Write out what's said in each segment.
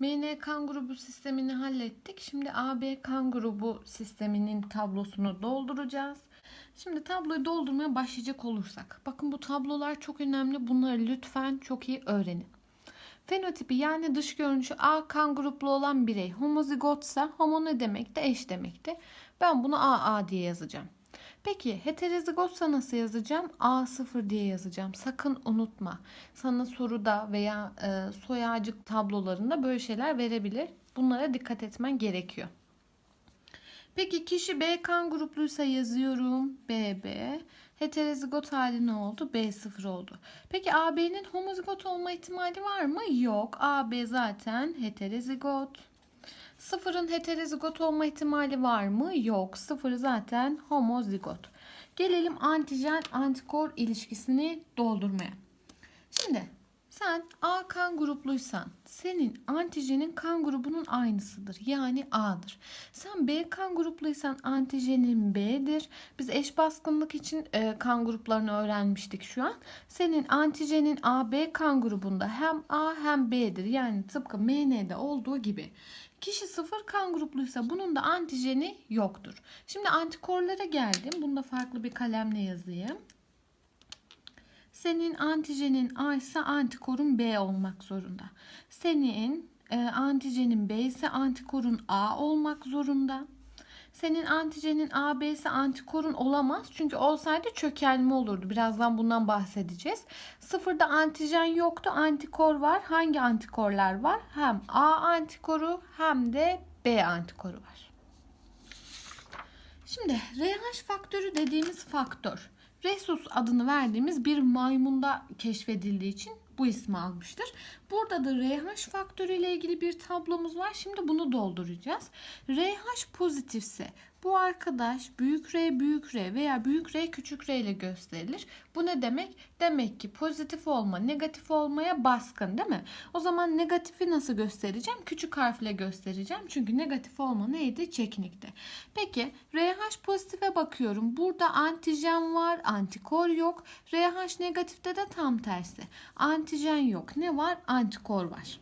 MN kan grubu sistemini hallettik. Şimdi AB kan grubu sisteminin tablosunu dolduracağız. Şimdi tabloyu doldurmaya başlayacak olursak. Bakın bu tablolar çok önemli. Bunları lütfen çok iyi öğrenin. Fenotipi yani dış görünüşü A kan gruplu olan birey homozigotsa homo ne demekti? Eş demekti. Ben bunu AA diye yazacağım. Peki heterozigotsa nasıl yazacağım? A0 diye yazacağım. Sakın unutma. Sana soruda veya e, soy ağacı tablolarında böyle şeyler verebilir. Bunlara dikkat etmen gerekiyor. Peki kişi B kan grupluysa yazıyorum. BB. Heterozigot hali ne oldu? B0 oldu. Peki AB'nin homozigot olma ihtimali var mı? Yok. AB zaten heterozigot. Sıfırın heterozigot olma ihtimali var mı? Yok. Sıfır zaten homozigot. Gelelim antijen antikor ilişkisini doldurmaya. Şimdi sen A kan grupluysan senin antijenin kan grubunun aynısıdır. Yani A'dır. Sen B kan grupluysan antijenin B'dir. Biz eş baskınlık için e, kan gruplarını öğrenmiştik şu an. Senin antijenin AB kan grubunda hem A hem B'dir. Yani tıpkı MN'de olduğu gibi. Kişi sıfır kan grupluysa bunun da antijeni yoktur. Şimdi antikorlara geldim. Bunu da farklı bir kalemle yazayım. Senin antijenin A ise antikorun B olmak zorunda. Senin e, antijenin B ise antikorun A olmak zorunda. Senin antijenin A, B ise antikorun olamaz. Çünkü olsaydı çökelme olurdu. Birazdan bundan bahsedeceğiz. Sıfırda antijen yoktu. Antikor var. Hangi antikorlar var? Hem A antikoru hem de B antikoru var. Şimdi RH faktörü dediğimiz faktör Rhesus adını verdiğimiz bir maymunda keşfedildiği için bu ismi almıştır. Burada da RH faktörü ile ilgili bir tablomuz var. Şimdi bunu dolduracağız. RH pozitifse bu arkadaş büyük R büyük R veya büyük R küçük R ile gösterilir. Bu ne demek? Demek ki pozitif olma negatif olmaya baskın değil mi? O zaman negatifi nasıl göstereceğim? Küçük harfle göstereceğim. Çünkü negatif olma neydi? Çeknikti. Peki RH pozitife bakıyorum. Burada antijen var, antikor yok. RH negatifte de tam tersi. Antijen yok. Ne var? Antikor var.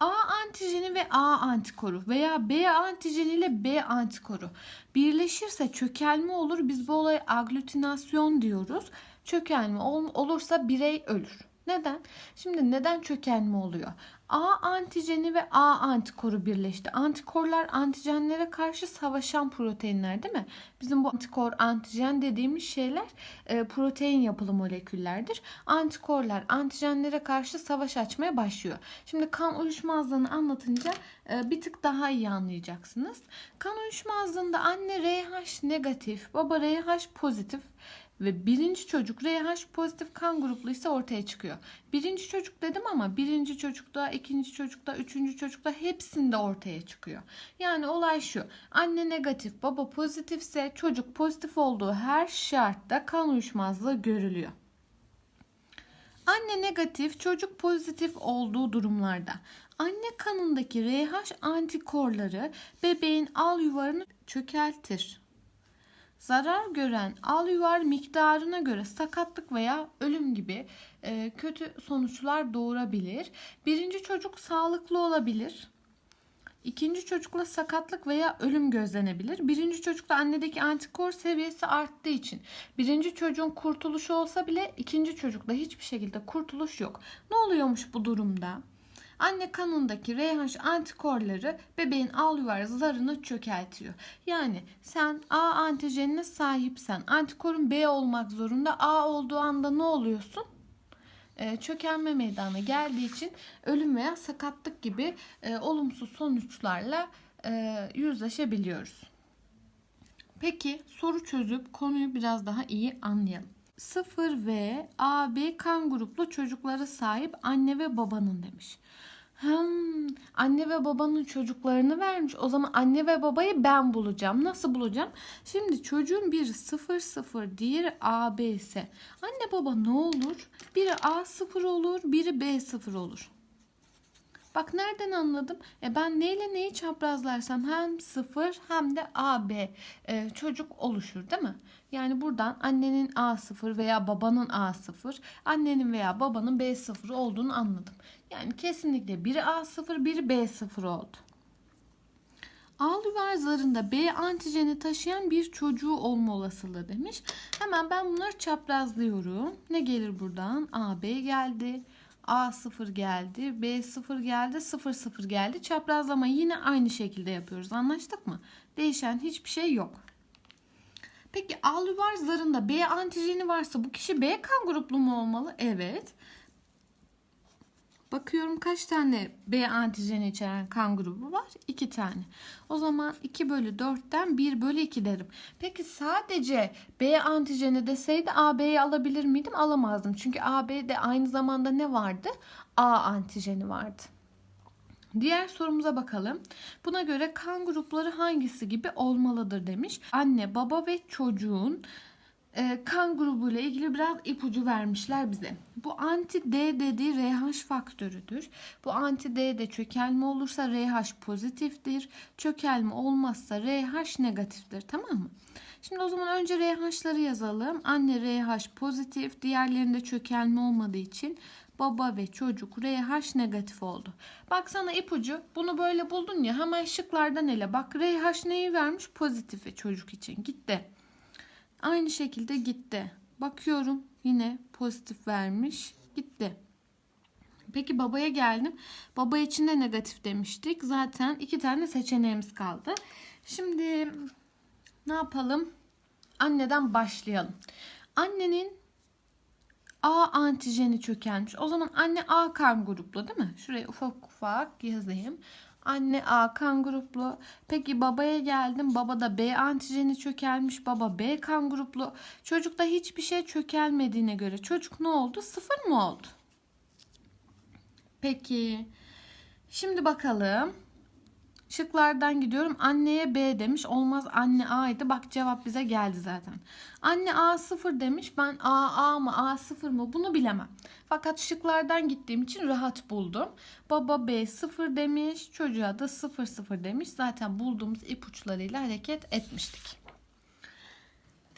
A antijeni ve A antikoru veya B antijeni ile B antikoru birleşirse çökelme olur. Biz bu olaya aglutinasyon diyoruz. Çökelme ol- olursa birey ölür. Neden? Şimdi neden çökelme oluyor? A antijeni ve A antikoru birleşti. Antikorlar antijenlere karşı savaşan proteinler değil mi? Bizim bu antikor, antijen dediğimiz şeyler e, protein yapılı moleküllerdir. Antikorlar antijenlere karşı savaş açmaya başlıyor. Şimdi kan uyuşmazlığını anlatınca e, bir tık daha iyi anlayacaksınız. Kan uyuşmazlığında anne RH negatif, baba RH pozitif ve birinci çocuk RH pozitif kan gruplu ise ortaya çıkıyor. Birinci çocuk dedim ama birinci çocukta, ikinci çocukta, üçüncü çocukta hepsinde ortaya çıkıyor. Yani olay şu. Anne negatif, baba pozitifse çocuk pozitif olduğu her şartta kan uyuşmazlığı görülüyor. Anne negatif, çocuk pozitif olduğu durumlarda anne kanındaki RH antikorları bebeğin al yuvarını çökeltir. Zarar gören al yuvar miktarına göre sakatlık veya ölüm gibi e, kötü sonuçlar doğurabilir. Birinci çocuk sağlıklı olabilir. İkinci çocukla sakatlık veya ölüm gözlenebilir. Birinci çocukta annedeki antikor seviyesi arttığı için birinci çocuğun kurtuluşu olsa bile ikinci çocukta hiçbir şekilde kurtuluş yok. Ne oluyormuş bu durumda? Anne kanındaki RH antikorları bebeğin al yuvar zarını çökeltiyor. Yani sen A antijenine sahipsen antikorun B olmak zorunda. A olduğu anda ne oluyorsun? Ee, çökelme meydana geldiği için ölüm veya sakatlık gibi e, olumsuz sonuçlarla e, yüzleşebiliyoruz. Peki soru çözüp konuyu biraz daha iyi anlayalım. 0 ve AB kan gruplu çocuklara sahip anne ve babanın demiş. Hmm, anne ve babanın çocuklarını vermiş. O zaman anne ve babayı ben bulacağım. Nasıl bulacağım? Şimdi çocuğun biri 0 0, diğeri AB ise anne baba ne olur? Biri A 0 olur, biri B 0 olur. Bak nereden anladım? E ben neyle neyi çaprazlarsam hem sıfır hem de AB e, çocuk oluşur değil mi? Yani buradan annenin A0 veya babanın A0, annenin veya babanın B0 olduğunu anladım. Yani kesinlikle biri A0, biri B0 oldu. Ağlıvar zarında B antijeni taşıyan bir çocuğu olma olasılığı demiş. Hemen ben bunları çaprazlıyorum. Ne gelir buradan? AB geldi. A0 geldi. B0 geldi. 0 0 geldi. Çaprazlamayı yine aynı şekilde yapıyoruz. Anlaştık mı? Değişen hiçbir şey yok. Peki Ağlıvar zarında B antijeni varsa bu kişi B kan gruplu mu olmalı? Evet. Bakıyorum kaç tane B antijeni içeren kan grubu var? 2 tane. O zaman 2 bölü 4'ten 1 bölü 2 derim. Peki sadece B antijeni deseydi AB'yi alabilir miydim? Alamazdım. Çünkü AB'de aynı zamanda ne vardı? A antijeni vardı. Diğer sorumuza bakalım. Buna göre kan grupları hangisi gibi olmalıdır demiş. Anne, baba ve çocuğun e, kan grubu ile ilgili biraz ipucu vermişler bize. Bu anti D dediği RH faktörüdür. Bu anti D de çökelme olursa RH pozitiftir. Çökelme olmazsa RH negatiftir. Tamam mı? Şimdi o zaman önce RH'ları yazalım. Anne RH pozitif, diğerlerinde çökelme olmadığı için baba ve çocuk RH negatif oldu. Bak sana ipucu. Bunu böyle buldun ya hemen şıklardan ele. Bak RH neyi vermiş? Pozitifi çocuk için. Gitti. Aynı şekilde gitti. Bakıyorum yine pozitif vermiş. Gitti. Peki babaya geldim. Baba için de negatif demiştik. Zaten iki tane seçeneğimiz kaldı. Şimdi ne yapalım? Anneden başlayalım. Annenin A antijeni çökelmiş. O zaman anne A kan gruplu değil mi? Şuraya ufak ufak yazayım. Anne A kan gruplu. Peki babaya geldim. Baba da B antijeni çökelmiş. Baba B kan gruplu. Çocukta hiçbir şey çökelmediğine göre çocuk ne oldu? Sıfır mı oldu? Peki. Şimdi bakalım. Şıklardan gidiyorum. Anneye B demiş. Olmaz anne A'ydı. Bak cevap bize geldi zaten. Anne A 0 demiş. Ben A A mı A 0 mı bunu bilemem. Fakat şıklardan gittiğim için rahat buldum. Baba B 0 demiş. Çocuğa da 0 0 demiş. Zaten bulduğumuz ipuçlarıyla hareket etmiştik.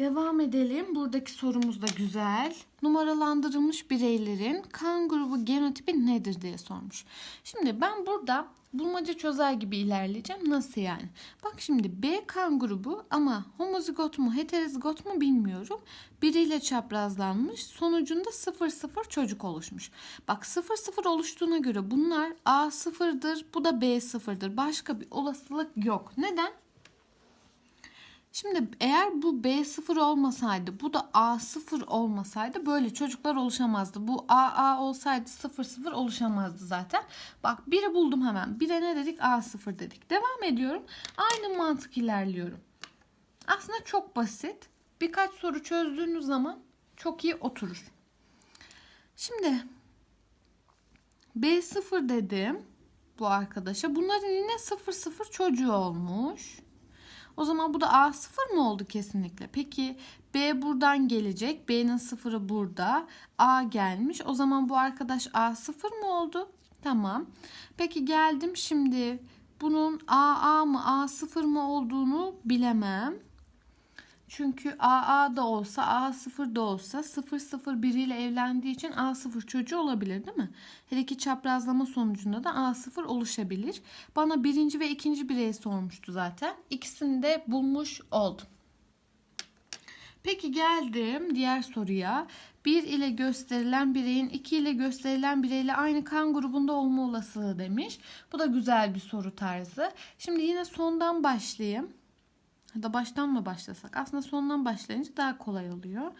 Devam edelim. Buradaki sorumuz da güzel. Numaralandırılmış bireylerin kan grubu genotipi nedir diye sormuş. Şimdi ben burada bulmaca çözer gibi ilerleyeceğim. Nasıl yani? Bak şimdi B kan grubu ama homozigot mu heterozigot mu bilmiyorum. Biriyle çaprazlanmış. Sonucunda 0-0 çocuk oluşmuş. Bak 0-0 oluştuğuna göre bunlar A sıfırdır. Bu da B sıfırdır. Başka bir olasılık yok. Neden? Şimdi eğer bu B0 olmasaydı, bu da A0 olmasaydı böyle çocuklar oluşamazdı. Bu AA olsaydı 00 oluşamazdı zaten. Bak biri buldum hemen. Bire ne dedik? A0 dedik. Devam ediyorum. Aynı mantık ilerliyorum. Aslında çok basit. Birkaç soru çözdüğünüz zaman çok iyi oturur. Şimdi B0 dedim bu arkadaşa. Bunların yine 00 çocuğu olmuş. O zaman bu da A0 mı oldu kesinlikle? Peki B buradan gelecek. B'nin sıfırı burada. A gelmiş. O zaman bu arkadaş A0 mı oldu? Tamam. Peki geldim şimdi bunun AA mı A0 mı olduğunu bilemem. Çünkü AA da olsa A0 da olsa 0 ile evlendiği için A0 çocuğu olabilir değil mi? Her iki çaprazlama sonucunda da A0 oluşabilir. Bana birinci ve ikinci birey sormuştu zaten. İkisini de bulmuş oldum. Peki geldim diğer soruya. 1 ile gösterilen bireyin 2 ile gösterilen bireyle aynı kan grubunda olma olasılığı demiş. Bu da güzel bir soru tarzı. Şimdi yine sondan başlayayım. Ya da baştan mı başlasak? Aslında sondan başlayınca daha kolay oluyor.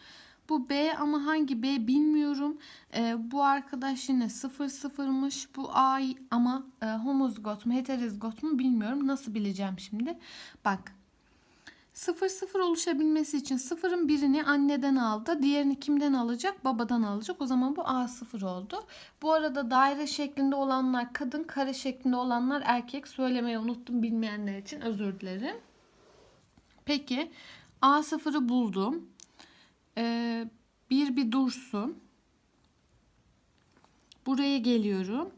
Bu B ama hangi B bilmiyorum. Ee, bu arkadaş yine 0 sıfırmış. Bu A ama e, homozigot mu heterozigot mu bilmiyorum. Nasıl bileceğim şimdi? Bak 0 0 oluşabilmesi için sıfırın birini anneden aldı. Diğerini kimden alacak? Babadan alacak. O zaman bu A sıfır oldu. Bu arada daire şeklinde olanlar kadın, kare şeklinde olanlar erkek. Söylemeyi unuttum bilmeyenler için özür dilerim. Peki A0'ı buldum. Ee, bir bir dursun. Buraya geliyorum.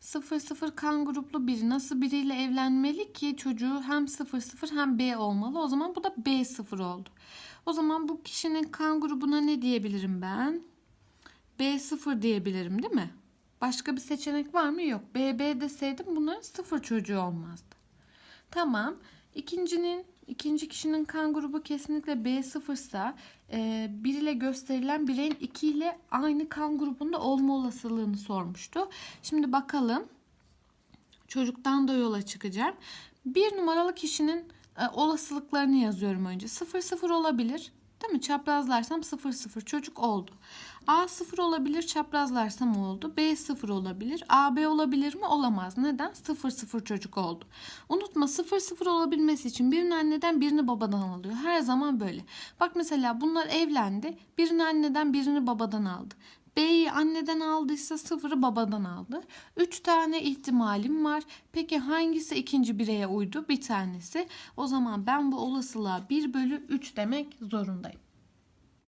0 0 kan gruplu biri nasıl biriyle evlenmeli ki çocuğu hem 0 0 hem B olmalı. O zaman bu da B 0 oldu. O zaman bu kişinin kan grubuna ne diyebilirim ben? B 0 diyebilirim değil mi? Başka bir seçenek var mı? Yok. B, B deseydim bunların sıfır çocuğu olmazdı. Tamam. İkincinin, ikinci kişinin kan grubu kesinlikle B sıfırsa e, 1 ile gösterilen bireyin 2 ile aynı kan grubunda olma olasılığını sormuştu. Şimdi bakalım. Çocuktan da yola çıkacağım. Bir numaralı kişinin e, olasılıklarını yazıyorum önce. 0 0 olabilir. Değil mi? Çaprazlarsam 0 0 çocuk oldu. A 0 olabilir çaprazlarsam oldu. B 0 olabilir. A B olabilir mi? Olamaz. Neden? 0 0 çocuk oldu. Unutma 0 0 olabilmesi için birini anneden birini babadan alıyor. Her zaman böyle. Bak mesela bunlar evlendi. Birini anneden birini babadan aldı. B'yi anneden aldıysa sıfırı babadan aldı. 3 tane ihtimalim var. Peki hangisi ikinci bireye uydu? Bir tanesi. O zaman ben bu olasılığa 1 bölü 3 demek zorundayım.